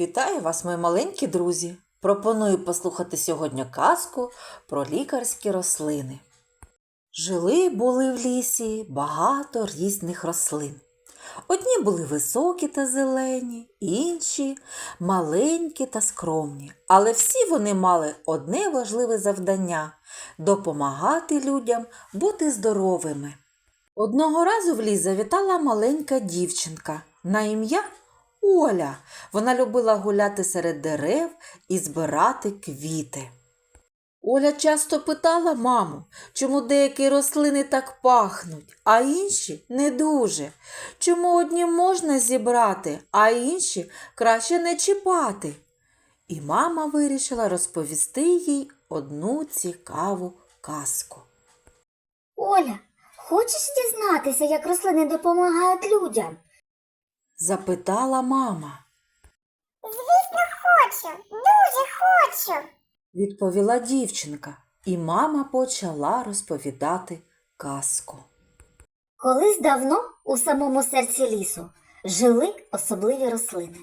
Вітаю вас, мої маленькі друзі! Пропоную послухати сьогодні казку про лікарські рослини. Жили були в лісі багато різних рослин. Одні були високі та зелені, інші маленькі та скромні, але всі вони мали одне важливе завдання допомагати людям бути здоровими. Одного разу в ліс завітала маленька дівчинка на ім'я Оля. Вона любила гуляти серед дерев і збирати квіти. Оля часто питала маму, чому деякі рослини так пахнуть, а інші не дуже. Чому одні можна зібрати, а інші краще не чіпати. І мама вирішила розповісти їй одну цікаву казку. Оля, хочеш дізнатися, як рослини допомагають людям? Запитала мама. Звісно, хочу, дуже хочу. відповіла дівчинка, і мама почала розповідати казку. Колись давно у самому серці лісу жили особливі рослини.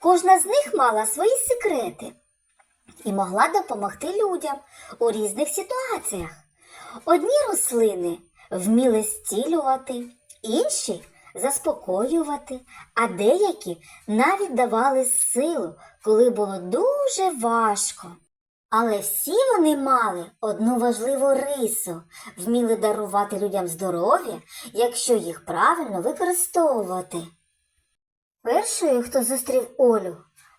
Кожна з них мала свої секрети і могла допомогти людям у різних ситуаціях. Одні рослини вміли зцілювати, інші заспокоювати, а деякі навіть давали силу, коли було дуже важко. Але всі вони мали одну важливу рису вміли дарувати людям здоров'я, якщо їх правильно використовувати. Першою, хто зустрів Олю,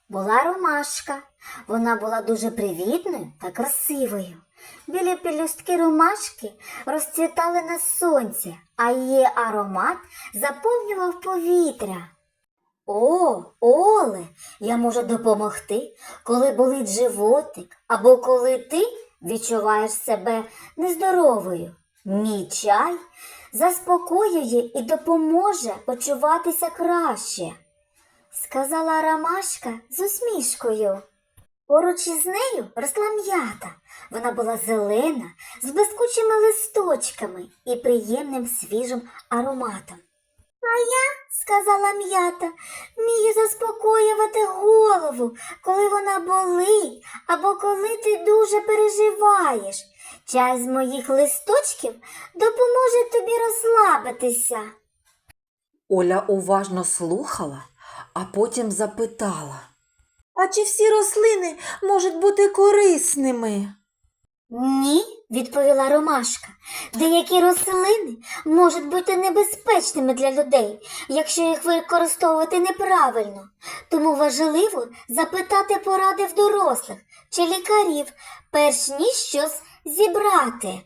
була ромашка. Вона була дуже привітною та красивою. Білі пелюстки ромашки розцвітали на сонці, а її аромат заповнював повітря. О, Оле, я можу допомогти, коли болить животик, або коли ти відчуваєш себе нездоровою. Мій чай заспокоює і допоможе почуватися краще, сказала Ромашка з усмішкою. Поруч із нею росла м'ята. Вона була зелена, з блискучими листочками і приємним свіжим ароматом. А я, сказала м'ята, вмію заспокоювати голову, коли вона болить, або коли ти дуже переживаєш. Чай з моїх листочків допоможе тобі розслабитися. Оля уважно слухала, а потім запитала. А чи всі рослини можуть бути корисними? Ні, відповіла Ромашка. Деякі рослини можуть бути небезпечними для людей, якщо їх використовувати неправильно. Тому важливо запитати поради в дорослих чи лікарів, перш ніж щось зібрати.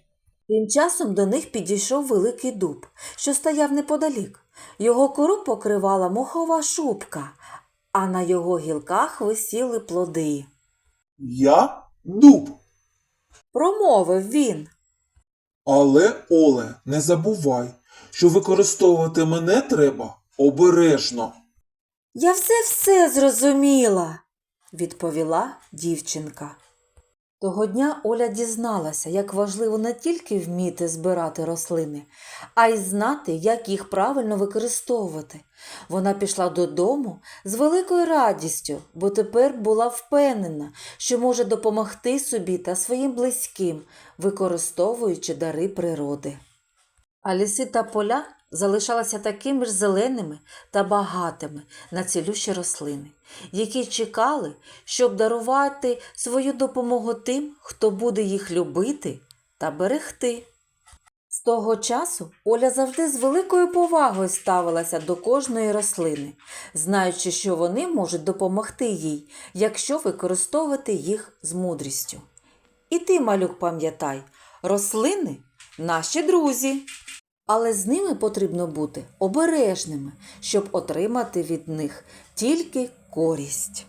Тим часом до них підійшов великий дуб, що стояв неподалік. Його кору покривала мохова шубка, а на його гілках висіли плоди. Я дуб. Промовив він. Але, Оле, не забувай, що використовувати мене треба обережно. Я все все зрозуміла, відповіла дівчинка. Того дня Оля дізналася, як важливо не тільки вміти збирати рослини, а й знати, як їх правильно використовувати. Вона пішла додому з великою радістю, бо тепер була впевнена, що може допомогти собі та своїм близьким, використовуючи дари природи. А ліси та поля залишалися такими ж зеленими та багатими на цілющі рослини, які чекали, щоб дарувати свою допомогу тим, хто буде їх любити та берегти. З того часу Оля завжди з великою повагою ставилася до кожної рослини, знаючи, що вони можуть допомогти їй, якщо використовувати їх з мудрістю. І ти, малюк, пам'ятай, рослини наші друзі. Але з ними потрібно бути обережними, щоб отримати від них тільки користь.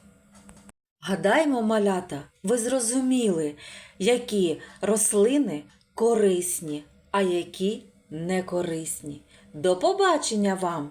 Гадаймо, малята, ви зрозуміли, які рослини корисні, а які не корисні. До побачення вам!